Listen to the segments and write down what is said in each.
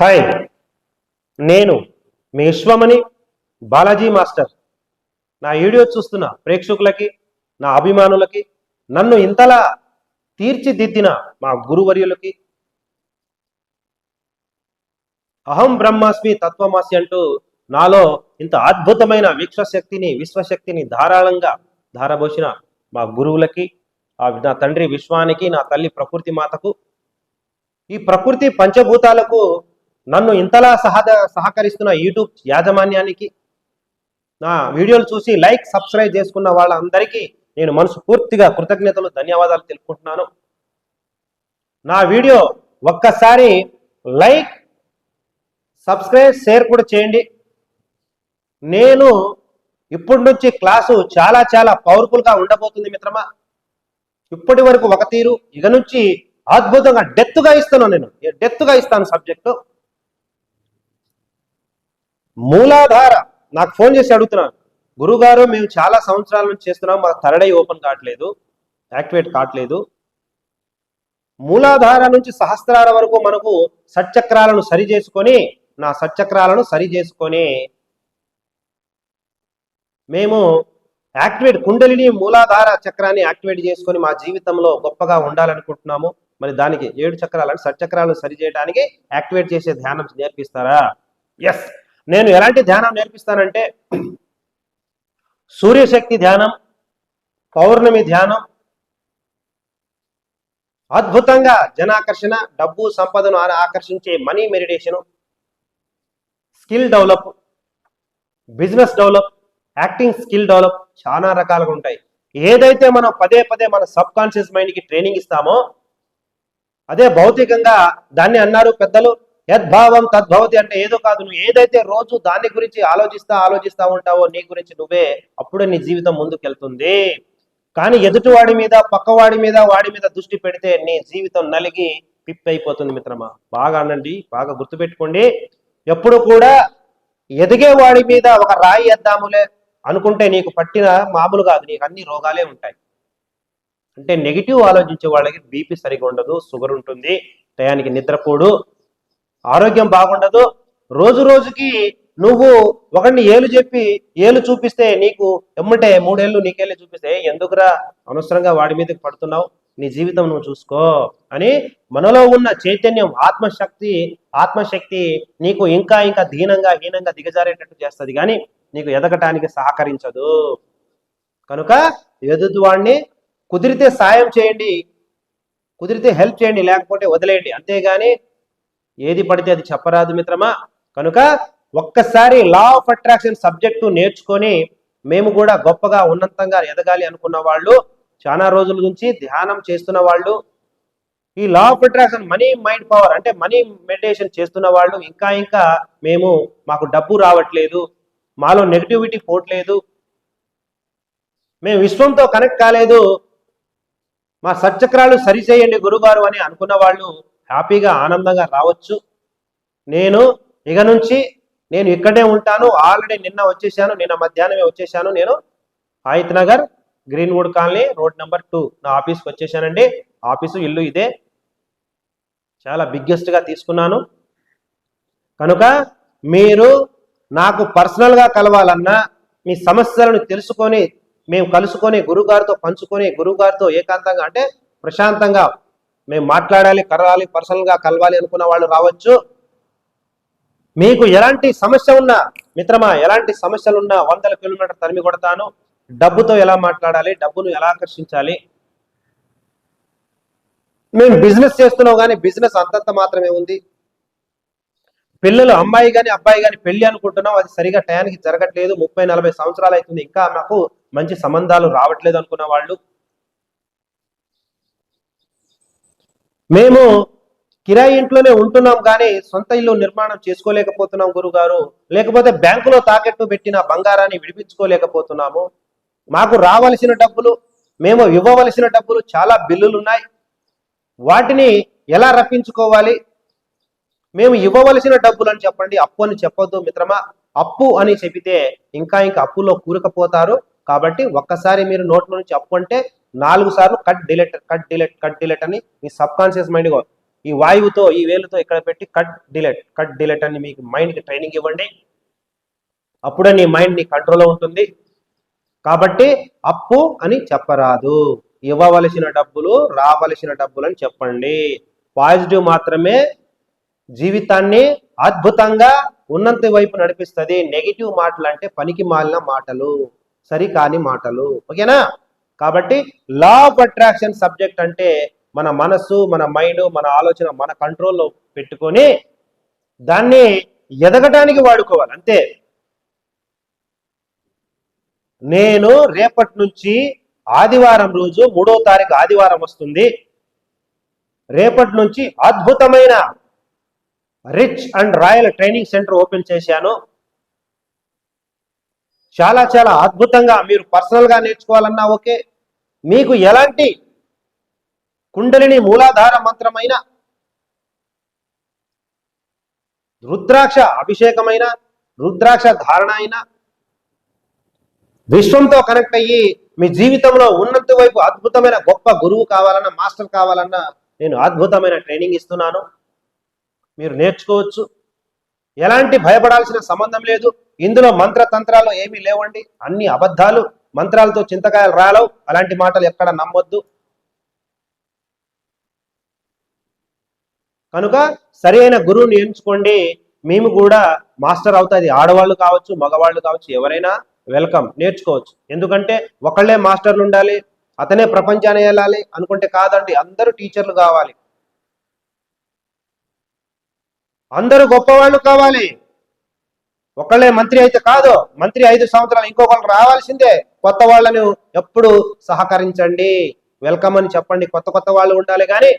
Hi నేను మీ Vishwamani Balaji master. నా వీడియో చూస్తున్న ప్రేక్షకులకి నా అభిమానులకి నన్ను ఇంతలా తీర్చిదిద్దిన మా గురువర్యులకి అహం బ్రహ్మాస్మి తత్వమాసి అంటూ నాలో ఇంత అద్భుతమైన విశ్వశక్తిని విశ్వశక్తిని ధారాళంగా ధారబోసిన మా గురువులకి ఆ నా తండ్రి విశ్వానికి నా తల్లి ప్రకృతి మాతకు ఈ ప్రకృతి పంచభూతాలకు నన్ను ఇంతలా సహద సహకరిస్తున్న యూట్యూబ్ యాజమాన్యానికి నా వీడియోలు చూసి లైక్ సబ్స్క్రైబ్ చేసుకున్న వాళ్ళందరికీ నేను మనసు పూర్తిగా కృతజ్ఞతలు ధన్యవాదాలు తెలుపుకుంటున్నాను. నా వీడియో ఒక్కసారి లైక్ సబ్స్క్రైబ్ షేర్ కూడా చేయండి. నేను ఇప్పటి నుంచి క్లాసు చాలా చాలా పవర్ఫుల్గా ఉండబోతుంది మిత్రమా. ఇప్పటి వరకు ఒక తీరు ఇక నుంచి అద్భుతంగా డెత్తుగా ఇస్తాను నేను. డెత్తుగా ఇస్తాను సబ్జెక్టు. మూలాధార. నాకు ఫోన్ చేసి అడుగుతున్నాను గురుగారు మేము చాలా సంవత్సరాల నుంచి చేస్తున్నాం. మాకు థర్డ్ ఐ ఓపెన్ కావట్లేదు. యాక్టివేట్ కావట్లేదు. మూలాధార నుంచి సహస్రాల వరకు మనకు సచ్చక్రాలను సరి చేసుకొని నా సచ్చక్రాలను సరి చేసుకొని మేము యాక్టివేట్ కుండలిని మూలాధార చక్రాన్ని యాక్టివేట్ చేసుకొని మా జీవితంలో గొప్పగా ఉండాలనుకుంటున్నాము. మరి దానికి ఏడు చక్రాలని సచ్చక్రాలను సరి చేయడానికి యాక్టివేట్ చేసే ధ్యానం నేర్పిస్తారా? ఎస్ నేను ఎలాంటి ధ్యానం నేర్పిస్తానంటే సూర్యశక్తి ధ్యానం పౌర్ణమి ధ్యానం అద్భుతంగా జనాకర్షణ డబ్బు సంపదను ఆకర్షించే money meditation skill develop business develop acting skill develop చాలా రకాలుగా ఉంటాయి. ఏదైతే మనం పదే పదే మన సబ్ కాన్షియస్ మైండ్కి ట్రైనింగ్ ఇస్తామో అదే భౌతికంగా దాన్ని అన్నారు పెద్దలు యద్భావం తద్భవతి అంటే ఏదో కాదు. నువ్వు ఏదైతే రోజు దాని గురించి ఆలోచిస్తా ఆలోచిస్తా ఉంటావో నీ గురించి నువ్వే అప్పుడే నీ జీవితం ముందుకెళ్తుంది. కానీ ఎదుటివాడి మీద పక్కవాడి మీద వాడి మీద దృష్టి పెడితే నీ జీవితం నలిగి పిప్పి అయిపోతుంది మిత్రమా. బాగా అనండి. బాగా గుర్తుపెట్టుకోండి. ఎప్పుడు కూడా ఎదిగే వాడి మీద ఒక రాయి ఎద్దాములే అనుకుంటే నీకు పట్టిన మామూలు కాదు. నీకు అన్ని రోగాలే ఉంటాయి. అంటే నెగిటివ్ ఆలోచించే వాళ్ళకి బీపీ సరిగా ఉండదు షుగర్ ఉంటుంది టయానికి నిద్రపోడు ఆరోగ్యం బాగుండదు. రోజు రోజుకి నువ్వు ఒకరిని ఏలు చెప్పి ఏలు చూపిస్తే నీకు ఎమ్మంటే మూడేళ్ళు నీకేళ్ళు చూపిస్తే ఎందుకురా అనవసరంగా వాడి మీదకి పడుతున్నావు? నీ జీవితం నువ్వు చూసుకో అని మనలో ఉన్న చైతన్యం ఆత్మశక్తి ఆత్మశక్తి నీకు ఇంకా ఇంకా దీనంగా హీనంగా దిగజారేటట్టు చేస్తుంది. కానీ నీకు ఎదగటానికి సహకరించదు. కనుక ఎదుటివాడిని కుదిరితే సాయం చేయండి. కుదిరితే హెల్ప్ చేయండి లేకపోతే వదిలేయండి. అంతేగాని ఏది పడితే అది చెప్పరాదు మిత్రమా? కనుక ఒక్కసారి లా ఆఫ్ అట్రాక్షన్ సబ్జెక్టు నేర్చుకొని మేము కూడా గొప్పగా ఉన్నతంగా ఎదగాలి అనుకున్న వాళ్ళు చాలా రోజుల నుంచి ధ్యానం చేస్తున్న వాళ్ళు ఈ law of attraction money mind power అంటే మనీ మెడిటేషన్ చేస్తున్న వాళ్ళు ఇంకా ఇంకా మేము మాకు డబ్బు రావట్లేదు మాలో నెగిటివిటీ పోవట్లేదు మేము విశ్వంతో కనెక్ట్ కాలేదు మా సత్చక్రాలు సరిచేయండి గురుగారు అని అనుకున్న వాళ్ళు హ్యాపీగా ఆనందంగా రావచ్చు. నేను ఇక నుంచి నేను ఇక్కడే ఉంటాను. ఆల్రెడీ నిన్న వచ్చేసాను. నిన్న మధ్యాహ్నమే వచ్చేసాను నేను. Ayith Nagar Greenwood Colony road number two. నా ఆఫీస్కి వచ్చేసానండి. ఆఫీసు ఇల్లు ఇదే. చాలా బిగ్గెస్ట్గా తీసుకున్నాను. కనుక మీరు నాకు పర్సనల్గా కలవాలన్నా మీ సమస్యలను తెలుసుకొని మేము కలుసుకొని గురుగారితో పంచుకొని గురుగారితో ఏకాంతంగా అంటే ప్రశాంతంగా మేము మాట్లాడాలి కలవాలి పర్సనల్గా కలవాలి అనుకున్న వాళ్ళు రావచ్చు. మీకు ఎలాంటి సమస్య ఉన్నా మిత్రమా ఎలాంటి సమస్యలున్నా వందల కిలోమీటర్ తరిమి కొడతాను. డబ్బుతో ఎలా మాట్లాడాలి డబ్బును ఎలా ఆకర్షించాలి? మేము బిజినెస్ చేస్తున్నాం కానీ బిజినెస్ అంతంత మాత్రమే ఉంది. పిల్లలు అమ్మాయి కానీ అబ్బాయి కానీ పెళ్ళి అనుకుంటున్నాం అది సరిగా టయానికి జరగట్లేదు. ముప్పై నలభై సంవత్సరాలు అవుతుంది. ఇంకా నాకు మంచి సంబంధాలు రావట్లేదు అనుకున్న వాళ్ళు. మేము కిరాయి ఇంట్లోనే ఉంటున్నాం కానీ సొంత ఇల్లు నిర్మాణం చేసుకోలేకపోతున్నాం గురుగారు. లేకపోతే బ్యాంకులో తాకట్టు పెట్టిన బంగారాన్ని విడిపించుకోలేకపోతున్నాము. మాకు రావలసిన డబ్బులు మేము ఇవ్వవలసిన డబ్బులు చాలా బిల్లులు ఉన్నాయి వాటిని ఎలా రప్పించుకోవాలి? మేము ఇవ్వవలసిన డబ్బులు అని చెప్పండి అప్పు అని చెప్పొద్దు మిత్రమా. అప్పు అని చెబితే ఇంకా ఇంకా అప్పులో కూరుకుపోతారు. కాబట్టి ఒక్కసారి మీరు నోట్లో నుంచి అప్పు అంటే నాలుగు సార్లు cut delete cut delete cut delete అని మీ సబ్ కాన్షియస్ మైండ్ ఈ వాయువుతో ఈ వేలుతో ఇక్కడ పెట్టి కట్ డిలెట్ కట్ డిలెట్ అని మీకు మైండ్కి ట్రైనింగ్ ఇవ్వండి. అప్పుడే నీ మైండ్ నీ కంట్రోల్లో ఉంటుంది. కాబట్టి అప్పు అని చెప్పరాదు. ఇవ్వవలసిన డబ్బులు రావలసిన డబ్బులు అని చెప్పండి. పాజిటివ్ మాత్రమే జీవితాన్ని అద్భుతంగా ఉన్నంత వైపు నడిపిస్తుంది. నెగిటివ్ మాటలు అంటే పనికి మాలిన మాటలు సరికాని మాటలు. ఓకేనా? కాబట్టి లా ఆఫ్ అట్రాక్షన్ సబ్జెక్ట్ అంటే మన మనస్సు మన మైండ్ మన ఆలోచన మన కంట్రోల్లో పెట్టుకొని దాన్ని ఎదగటానికి వాడుకోవాలి. అంతే. నేను రేపటి నుంచి ఆదివారం రోజు మూడో తారీఖు ఆదివారం వస్తుంది. రేపటి నుంచి అద్భుతమైన rich and royal training centre open చేశాను. చాలా చాలా అద్భుతంగా మీరు పర్సనల్గా నేర్చుకోవాలన్నా ఓకే. మీకు ఎలాంటి కుండలిని మూలాధార మంత్రమైన రుద్రాక్ష అభిషేకమైన రుద్రాక్ష ధారణ అయినా విశ్వంతో కనెక్ట్ అయ్యి మీ జీవితంలో ఉన్నంత వైపు అద్భుతమైన గొప్ప గురువు కావాలన్నా మాస్టర్ కావాలన్నా నేను అద్భుతమైన ట్రైనింగ్ ఇస్తున్నాను. మీరు నేర్చుకోవచ్చు. ఎలాంటి భయపడాల్సిన సంబంధం లేదు. ఇందులో మంత్ర తంత్రాలు ఏమీ లేవండి. అన్ని అబద్ధాలు. మంత్రాలతో చింతకాయలు రాలవు. అలాంటి మాటలు ఎక్కడ నమ్మొద్దు. కనుక సరైన గురువుని ఎంచుకోండి. మేము కూడా మాస్టర్ అవుతుంది. ఆడవాళ్ళు కావచ్చు మగవాళ్ళు కావచ్చు ఎవరైనా వెల్కమ్ నేర్చుకోవచ్చు. ఎందుకంటే ఒకళ్ళే మాస్టర్లు ఉండాలి అతనే ప్రపంచాన్ని వెళ్ళాలి అనుకుంటే కాదండి అందరూ టీచర్లు కావాలి. అందరూ గొప్పవాళ్ళు కావాలి. ఒకళ్ళే మంత్రి అయితే కాదు మంత్రి ఐదు సంవత్సరాలు ఇంకొకళ్ళు రావాల్సిందే. కొత్త వాళ్ళను ఎప్పుడు సహకరించండి. వెల్కమ్ అని చెప్పండి. కొత్త కొత్త వాళ్ళు ఉండాలి కానీ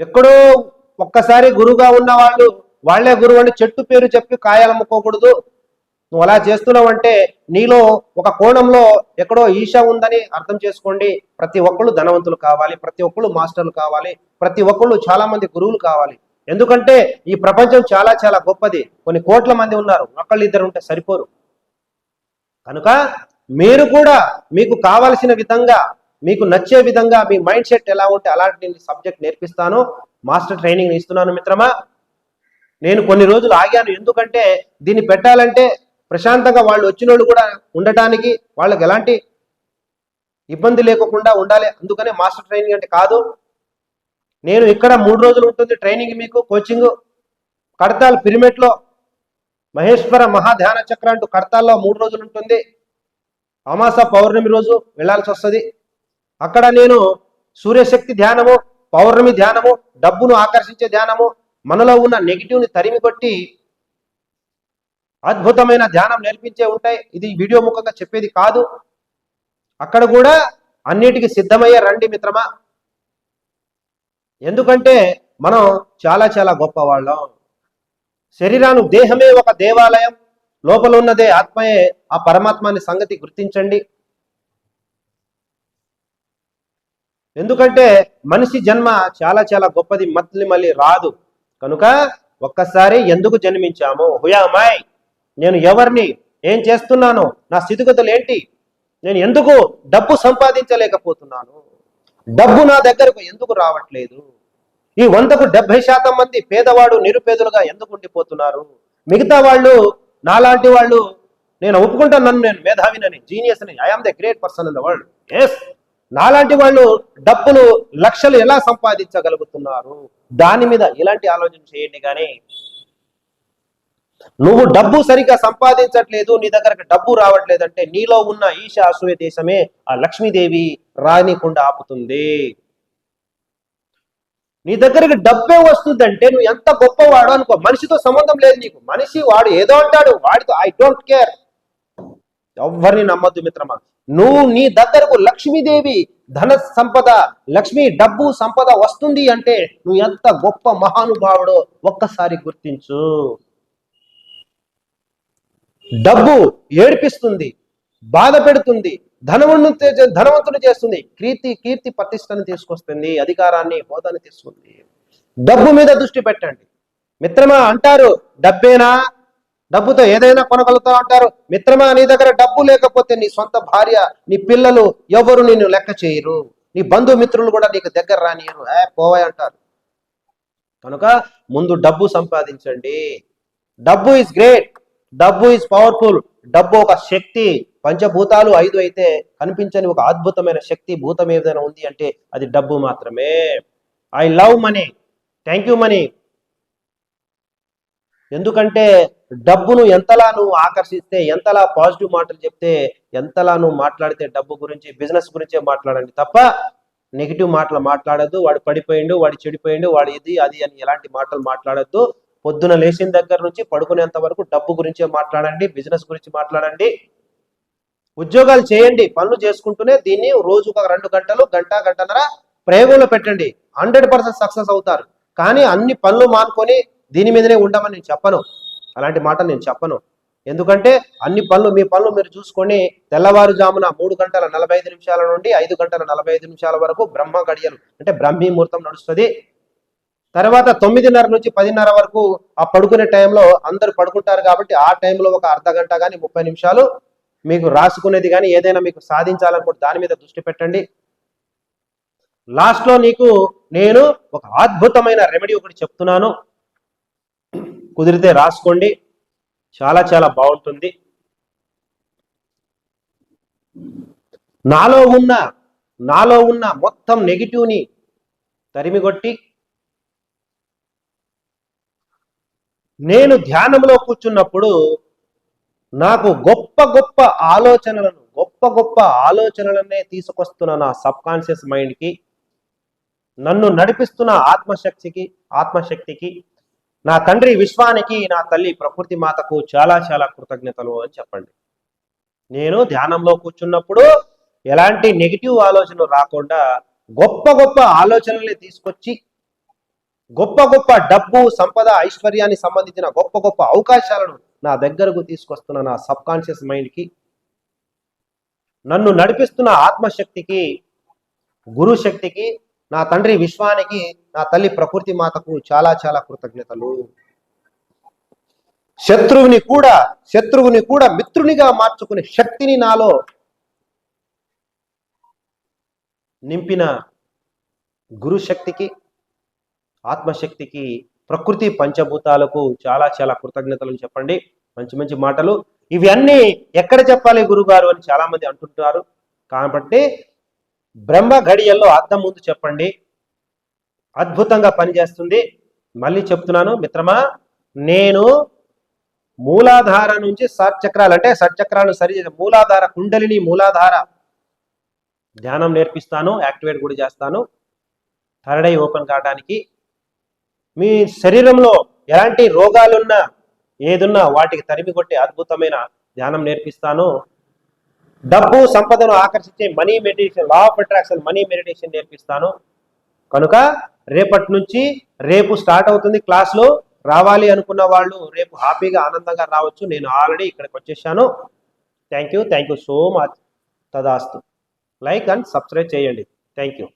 ఎక్కడో ఒక్కసారి గురువుగా ఉన్న వాళ్ళు వాళ్ళే గురువు అని చెట్టు పేరు చెప్పి కాయాలమ్ముకోకూడదు నువ్వు అలా చేస్తున్నావంటే నీలో ఒక కోణంలో ఎక్కడో ఈశ ఉందని అర్థం చేసుకోండి. ప్రతి ఒక్కళ్ళు ధనవంతులు కావాలి ప్రతి ఒక్కళ్ళు మాస్టర్లు కావాలి ప్రతి ఒక్కళ్ళు చాలా మంది గురువులు కావాలి. ఎందుకంటే ఈ ప్రపంచం చాలా చాలా గొప్పది. కొన్ని కోట్ల మంది ఉన్నారు. ఒకళ్ళు ఇద్దరు ఉంటే సరిపోరు. కనుక మీరు కూడా మీకు కావలసిన విధంగా మీకు నచ్చే విధంగా మీ మైండ్ సెట్ ఎలా ఉంటే అలాంటి సబ్జెక్ట్ నేర్పిస్తాను. మాస్టర్ ట్రైనింగ్ ఇస్తున్నాను మిత్రమా. నేను కొన్ని రోజులు ఆగాను. ఎందుకంటే దీన్ని పెట్టాలంటే ప్రశాంతంగా వాళ్ళు వచ్చిన కూడా ఉండటానికి వాళ్ళకి ఎలాంటి ఇబ్బంది లేకుండా ఉండాలి. అందుకనే మాస్టర్ ట్రైనింగ్ అంటే కాదు. నేను ఇక్కడ మూడు రోజులు ఉంటుంది ట్రైనింగ్ మీకు కోచింగ్. కడతాల్ పిరిమిట్లో మహేశ్వర మహాధ్యాన చక్ర అంటూ కడతాల్లో మూడు రోజులు ఉంటుంది. అమాస పౌర్ణమి రోజు వెళ్ళాల్సి వస్తుంది. అక్కడ నేను సూర్యశక్తి ధ్యానము పౌర్ణమి ధ్యానము డబ్బును ఆకర్షించే ధ్యానము మనలో ఉన్న నెగిటివ్ని తరిమి కొట్టి అద్భుతమైన ధ్యానం నేర్పించే ఉంటాయి. ఇది వీడియో ముఖంగా చెప్పేది కాదు. అక్కడ కూడా అన్నిటికీ సిద్ధమయ్యే రండి మిత్రమా. ఎందుకంటే మనం చాలా చాలా గొప్పవాళ్ళం. శరీరాను దేహమే ఒక దేవాలయం. లోపల ఉన్నదే ఆత్మయే. ఆ పరమాత్మాని సంగతి గుర్తించండి. ఎందుకంటే మనిషి జన్మ చాలా చాలా గొప్పది. మళ్ళీ మళ్ళీ రాదు. కనుక ఒక్కసారి ఎందుకు జన్మించాము? హుయామాయ్ నేను ఎవరిని? ఏం చేస్తున్నాను? నా స్థితిగతులు ఏంటి? నేను ఎందుకు డబ్బు సంపాదించలేకపోతున్నాను? డబ్బు నా దగ్గరకు ఎందుకు రావట్లేదు? ఈ వందకు డెబ్బై శాతం మంది పేదవాడు నిరుపేదలుగా ఎందుకు ఉండిపోతున్నారు? మిగతా వాళ్ళు నాలాంటి వాళ్ళు నేను ఒప్పుకుంటాను నన్ను నేను మేధావినని జీనియస్ అని I am the great person in the world yes నాలాంటి వాళ్ళు డబ్బులు లక్షలు ఎలా సంపాదించగలుగుతున్నారు? దాని మీద ఇలాంటి ఆలోచన చేయండి కానీ నువ్వు డబ్బు సరిగా సంపాదించట్లేదు నీ దగ్గరకు డబ్బు రావట్లేదంటే నీలో ఉన్న ఈశ అసూయ దేశమే ఆ లక్ష్మీదేవి రానికుండా ఆపుతుంది. నీ దగ్గరికి డబ్బే వస్తుందంటే నువ్వు ఎంత గొప్పవాడు అనుకో మనిషితో సంబంధం లేదు నీకు. మనిషి వాడు ఏదో అంటాడు వాడితో ఐ డోంట్ కేర్ ఎవరిని నమ్మద్దు మిత్రమా. నువ్వు నీ దగ్గరకు లక్ష్మీదేవి ధన సంపద లక్ష్మీ డబ్బు సంపద వస్తుంది అంటే నువ్వు ఎంత గొప్ప మహానుభావుడో ఒక్కసారి గుర్తించు. డబ్బు ఏడిపిస్తుంది బాధ పెడుతుంది ధనవంతుని ధనవంతుని చేస్తుంది. కీర్తి కీర్తి ప్రతిష్టని తీసుకొస్తుంది అధికారాన్ని హోదాని తీసుకుంది. డబ్బు మీద దృష్టి పెట్టండి. మిత్రమా అంటారు డబ్బేనా? డబ్బుతో ఏదైనా కొనగలుగుతావు? అంటారు మిత్రమా నీ దగ్గర డబ్బు లేకపోతే నీ సొంత భార్య నీ పిల్లలు ఎవరు నిన్ను లెక్క చేయరు? నీ బంధుమిత్రులు కూడా నీకు దగ్గర రానియరు ఏ పోవాయి అంటారు. కనుక ముందు డబ్బు సంపాదించండి. డబ్బు ఇస్ గ్రేట్. డబ్బు ఇస్ పవర్ఫుల్ డబ్బు ఒక శక్తి. పంచభూతాలు ఐదు అయితే కనిపించని ఒక అద్భుతమైన శక్తి భూతం ఏదైనా ఉంది అంటే అది డబ్బు మాత్రమే. I love money thank you money ఎందుకంటే డబ్బును ఎంతలా నువ్వు ఆకర్షిస్తే ఎంతలా పాజిటివ్ మాటలు చెప్తే ఎంతలా నువ్వు మాట్లాడితే డబ్బు గురించి బిజినెస్ గురించే మాట్లాడండి. తప్ప నెగిటివ్ మాటలు మాట్లాడద్దు. వాడు పడిపోయిండు వాడు చెడిపోయిండు వాడు ఇది అది అని ఎలాంటి మాటలు మాట్లాడద్దు. పొద్దున లేచిన దగ్గర నుంచి పడుకునేంత వరకు డబ్బు గురించే మాట్లాడండి బిజినెస్ గురించి మాట్లాడండి. ఉద్యోగాలు చేయండి పనులు చేసుకుంటూనే దీన్ని రోజు ఒక రెండు గంటలు గంట గంటన్నర ప్రయోగంలో పెట్టండి. హండ్రెడ్ పర్సెంట్ సక్సెస్ అవుతారు. కానీ అన్ని పనులు మానుకొని దీని మీదనే ఉండమని నేను చెప్పను. అలాంటి మాట నేను చెప్పను. ఎందుకంటే అన్ని పనులు మీ పనులు మీరు చూసుకొని తెల్లవారుజామున మూడు గంటల నలభై ఐదు నిమిషాల నుండి ఐదు గంటల నలభై ఐదు నిమిషాల వరకు బ్రహ్మ గడియలు అంటే బ్రహ్మీ ముహూర్తం నడుస్తుంది. తర్వాత తొమ్మిదిన్నర నుంచి పదిన్నర వరకు ఆ పడుకునే టైంలో అందరు పడుకుంటారు కాబట్టి ఆ టైంలో ఒక అర్ధ గంట కానీ ముప్పై నిమిషాలు మీకు రాసుకునేది కానీ ఏదైనా మీకు సాధించాలనుకుంటే దాని మీద దృష్టి పెట్టండి. లాస్ట్లో నీకు నేను ఒక అద్భుతమైన రెమెడీ ఒకటి చెప్తున్నాను. కుదిరితే రాసుకోండి. చాలా చాలా బాగుంటుంది. నాలో ఉన్న నాలో ఉన్న మొత్తం నెగిటివ్ని తరిమిగొట్టి నేను ధ్యానంలో కూర్చున్నప్పుడు నాకు గొప్ప గొప్ప ఆలోచనలను గొప్ప గొప్ప ఆలోచనలనే తీసుకొస్తున్న నా సబ్ కాన్షియస్ మైండ్కి నన్ను నడిపిస్తున్న ఆత్మశక్తికి ఆత్మశక్తికి నా తండ్రి విశ్వానికి నా తల్లి ప్రకృతి మాతకు చాలా చాలా కృతజ్ఞతలు అని చెప్పండి. నేను ధ్యానంలో కూర్చున్నప్పుడు ఎలాంటి నెగిటివ్ ఆలోచనలు రాకుండా గొప్ప గొప్ప ఆలోచనల్ని తీసుకొచ్చి గొప్ప గొప్ప డబ్బు సంపద ఐశ్వర్యాన్ని సంబంధించిన గొప్ప గొప్ప అవకాశాలను నా దగ్గరకు తీసుకొస్తున్న నా సబ్ కాన్షియస్ మైండ్కి నన్ను నడిపిస్తున్న ఆత్మశక్తికి గురు శక్తికి నా తండ్రి విశ్వానికి నా తల్లి ప్రకృతి మాతకు చాలా చాలా కృతజ్ఞతలు. శత్రువుని కూడా శత్రువుని కూడా మిత్రునిగా మార్చుకునే శక్తిని నాలో నింపిన గురు శక్తికి ఆత్మశక్తికి ప్రకృతి పంచభూతాలకు చాలా చాలా కృతజ్ఞతలు చెప్పండి. మంచి మంచి మాటలు. ఇవన్నీ ఎక్కడ చెప్పాలి గురుగారు అని చాలా మంది అంటుంటారు. కాబట్టి బ్రహ్మ గడియల్లో అద్దం ముందు చెప్పండి. అద్భుతంగా పనిచేస్తుంది. మళ్ళీ చెప్తున్నాను మిత్రమా నేను మూలాధార నుంచి సచక్రాలు అంటే సచక్రాలు సరి మూలాధార కుండలిని మూలాధార ధ్యానం నేర్పిస్తాను యాక్టివేట్ కూడా చేస్తాను. థర్డ్ ఐ ఓపెన్ కావడానికి మీ శరీరంలో ఎలాంటి రోగాలున్నా ఏదున్నా వాటికి తరిమి కొట్టే అద్భుతమైన ధ్యానం నేర్పిస్తాను. డబ్బు సంపదను ఆకర్షించే money meditation law of attraction money meditation నేర్పిస్తాను. కనుక రేపటి నుంచి రేపు స్టార్ట్ అవుతుంది క్లాస్లో రావాలి అనుకున్న వాళ్ళు రేపు హ్యాపీగా ఆనందంగా రావచ్చు. నేను ఆల్రెడీ ఇక్కడికి వచ్చేసాను. Thank you. Thank you so much. తదాస్తు. లైక్ అండ్ సబ్స్క్రైబ్ చేయండి. Thank you.